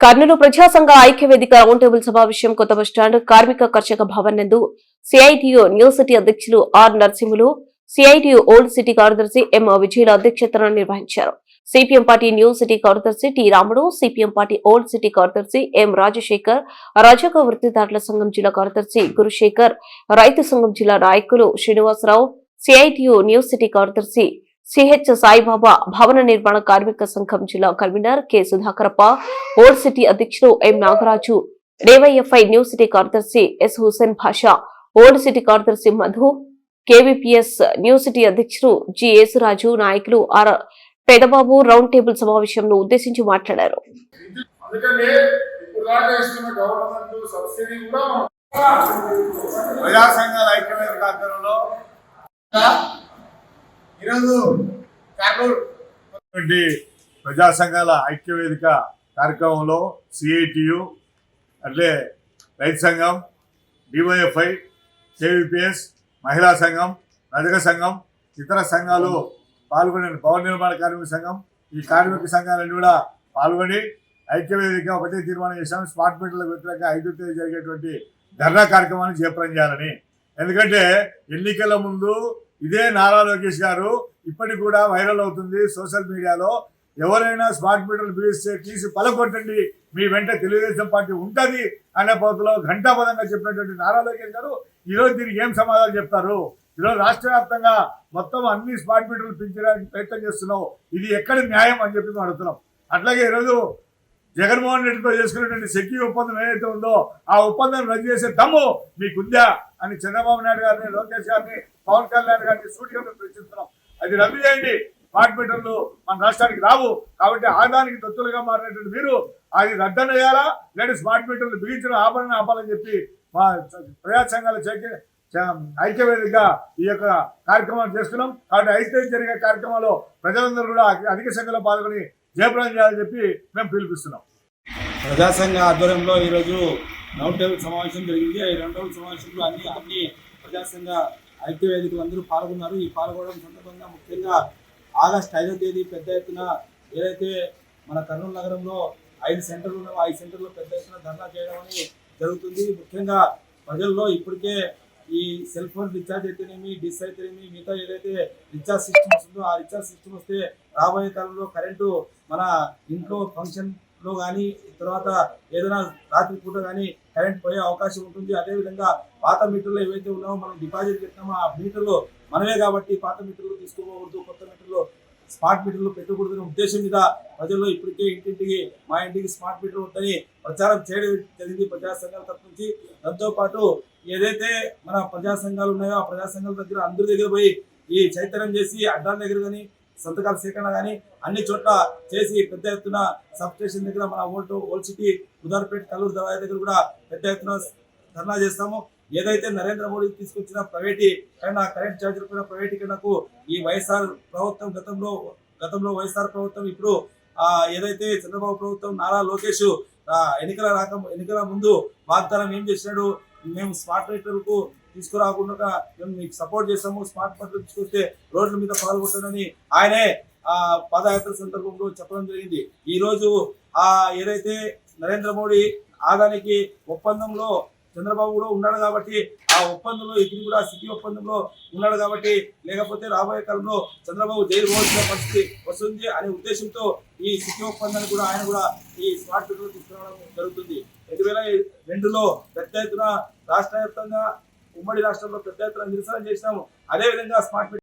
కర్నూలు ప్రజాసంఘ ఐక్యవేదిక ఐక్య వేదిక round table సమావేశం కొత్త బస్టాండ్ కార్మిక కర్షక భవన్ నందు సిఐటియు న్యూ సిటీ అధ్యక్షులు R Narsimhulu CITU old city కార్యదర్శి ఎం విజయుల అధ్యక్షతన నిర్వహించారు. సిపిఎం పార్టీ న్యూ సిటీ కార్యదర్శి T Ramudu CPM party old city కార్యదర్శి ఎం రాజశేఖర్ రజక వృత్తిదారుల సంఘం జిల్లా కార్యదర్శి గురుశేఖర్ రైతు సంఘం జిల్లా నాయకులు శ్రీనివాసరావు సిఐటియు న్యూ సిటీ కార్యదర్శి సిహెచ్ సాయిబాబా భవన నిర్మాణ కార్మిక సంఘం జిల్లా convener K Sudhakarappa old city అధ్యక్షుడు ఎం నాగరాజు రేవైఎఫ్ఐ న్యూ సిటీ కార్యదర్శి S Hussain Basha old city కార్యదర్శి మధు కేవీపీఎస్ న్యూ సిటీ అధ్యక్షుడు జి యేసురాజు నాయకులు ఆర్ పెదబాబు రౌండ్ టేబుల్ సమావేశంను ఉద్దేశించి మాట్లాడారు. అందుకని ఇప్పుడు దాకా ఇస్తున్న ఈరోజు కర్నూలు ప్రజా సంఘాల ఐక్యవేదిక కార్యక్రమంలో సిఐటియు అట్లే రైతు సంఘం డివైఎఫ్ఐ కేవీపీఎస్ మహిళా సంఘం రజక సంఘం ఇతర సంఘాలు పాల్గొనే భవన నిర్మాణ కార్మిక సంఘం ఈ కార్మిక సంఘాలన్నీ కూడా పాల్గొని ఐక్యవేదిక ఒకటే తీర్మానం చేశాం. స్మార్ట్ మీటర్లకు వ్యతిరేక ఐదు తేదీ జరిగేటువంటి ధర్నా కార్యక్రమాన్ని జయప్రదం చేయాలని. ఎందుకంటే ఎన్నికల ముందు ఇదే నారా లోకేష్ గారు ఇప్పటికి కూడా వైరల్ అవుతుంది సోషల్ మీడియాలో. ఎవరైనా స్మార్ట్ మీటర్లు బిగిస్తే తీసి పలకొట్టండి మీ వెంట తెలుగుదేశం పార్టీ ఉంటుంది అనే పద్ధతిలో ఘంటాపదంగా చెప్పినటువంటి నారా లోకేష్ గారు ఈరోజు దీనికి ఏం సమాధానం చెప్తారు? ఈరోజు రాష్ట్ర వ్యాప్తంగా మొత్తం అన్ని స్మార్ట్ మీటర్లు పెంచడానికి ప్రయత్నం చేస్తున్నావు. ఇది ఎక్కడ న్యాయం అని చెప్పి మేము అడుగుతున్నాం. అట్లాగే ఈరోజు జగన్మోహన్ రెడ్డితో చేసుకున్నటువంటి శక్తి ఒప్పందం ఏదైతే ఉందో ఆ ఒప్పందం రద్దు చేసే దమ్ము మీకుందా అని చంద్రబాబు నాయుడు గారిని లోకేష్ గారిని పవన్ కళ్యాణ్ గారిని సూటిగా ప్రశ్నిస్తున్నాం. అది రద్దు చేయండి. స్మార్ట్ మీటర్లు మన రాష్ట్రానికి రావు. కాబట్టి ఆదానికి దత్తులుగా మారినటువంటి మీరు అది రద్దన చేయాలా? లేదా స్మార్ట్ మీటర్లు బిగించిన ఆపరణ ఆపాలని చెప్పి మా ప్రజా సంఘాల ఐక్యవేదికగా ఈ యొక్క కార్యక్రమాలు చేస్తున్నాం. కాబట్టి ఐక్యం జరిగే కార్యక్రమాల్లో ప్రజలందరూ కూడా అధిక సంఖ్యలో పాల్గొని జయప్రదం చేయాలని చెప్పి మేము పిలిపిస్తున్నాం. ప్రజాసంఘ ఆధ్వర్యంలో ఈరోజు రౌండ్ టేబుల్ సమావేశం జరిగింది. ఈ రౌండ్ టేబుల్ సమావేశంలో అన్ని అన్ని ప్రజాసంఘ ఐక్య వేదికలు అందరూ పాల్గొన్నారు. ఈ పాల్గొనడం సందర్భంగా ముఖ్యంగా ఆగస్ట్ ఐదో తేదీ పెద్ద ఎత్తున ఏదైతే మన కర్నూలు నగరంలో ఐదు సెంటర్లు ఉన్నాయో ఐదు సెంటర్లో పెద్ద ఎత్తున ధర్నా చేయడం అని జరుగుతుంది. ముఖ్యంగా ప్రజల్లో ఇప్పటికే ఈ సెల్ ఫోన్ రీఛార్జ్ అయితేనేమి డిస్ అయితేనేమి మిగతా ఏదైతే రీఛార్జ్ సిస్టమ్ వస్తుందో ఆ రీఛార్జ్ సిస్టమ్ వస్తే రాబోయే కాలంలో కరెంటు మన ఇంట్లో ఫంక్షన్లో కానీ తర్వాత ఏదైనా రాత్రి పూట కానీ కరెంట్ పోయే అవకాశం ఉంటుంది. అదేవిధంగా పాత మీటర్లు ఏవైతే ఉన్నామో మనం డిపాజిట్ పెట్టినామో ఆ మీటర్లు మనమే కాబట్టి పాత మీటర్లు తీసుకోకూడదు కొత్త మీటర్లు స్మార్ట్ మీటర్లు పెట్టకూడదనే ఉద్దేశం మీద ప్రజల్లో ఇప్పటికే ఇంటింటికి మా ఇంటికి స్మార్ట్ మీటర్ ఉందని ప్రచారం చేయడం జరిగింది ప్రజా సంఘాల తరఫు నుంచి. దాంతోపాటు ఏదైతే మన ప్రజా సంఘాలు ఉన్నాయో ఆ ప్రజా సంఘాల దగ్గర అందరి దగ్గర పోయి ఈ చైతన్యం చేసి అడ్డాల దగ్గర కానీ సంతకాల సేకరణ కానీ అన్ని చోట్ల చేసి పెద్ద ఎత్తున సబ్ స్టేషన్ దగ్గర మన old old city Udarpet Kallur దవాయ దగ్గర కూడా పెద్ద ఎత్తున ధర్నా చేస్తాము. ఏదైతే నరేంద్ర మోడీ తీసుకొచ్చిన ప్రైవేటీకరణ కరెంట్ ఛార్జీల పైన ప్రైవేటీకరణకు ఈ వైఎస్ఆర్ ప్రభుత్వం గతంలో గతంలో వైఎస్ఆర్ ప్రభుత్వం ఇప్పుడు ఆ ఏదైతే చంద్రబాబు ప్రభుత్వం నారా లోకేష్ ఎన్నికల రాక ఎన్నికల ముందు వాగ్దానం ఏం చేసినాడు మేము స్మార్ట్ రైటర్లకు తీసుకురాకుండా మేము మీకు సపోర్ట్ చేస్తాము. స్మార్ట్ మీటర్లు తీసుకొస్తే రోడ్ల మీద పాల్గొంటానని ఆయనే ఆ పాదయాత్ర సందర్భంలో చెప్పడం జరిగింది. ఈ రోజు ఆ ఏదైతే నరేంద్ర మోడీ ఆదానికి ఒప్పందంలో చంద్రబాబు కూడా ఉన్నాడు కాబట్టి ఆ ఒప్పందంలో ఇది కూడా సిటీ ఒప్పందంలో ఉన్నాడు కాబట్టి లేకపోతే రాబోయే కాలంలో చంద్రబాబు జైలు పోవాల్సిన పరిస్థితి వస్తుంది అనే ఉద్దేశంతో ఈ సిటీ ఒప్పందాన్ని కూడా ఆయన కూడా ఈ స్మార్ట్ తీసుకురావడం జరుగుతుంది. రెండు వేల రెండులో పెద్ద ఎత్తున రాష్ట్ర వ్యాప్తంగా ఉమ్మడి రాష్ట్రంలో పెద్ద ఎత్తున నిరసన చేసినాము. అదేవిధంగా స్మార్ట్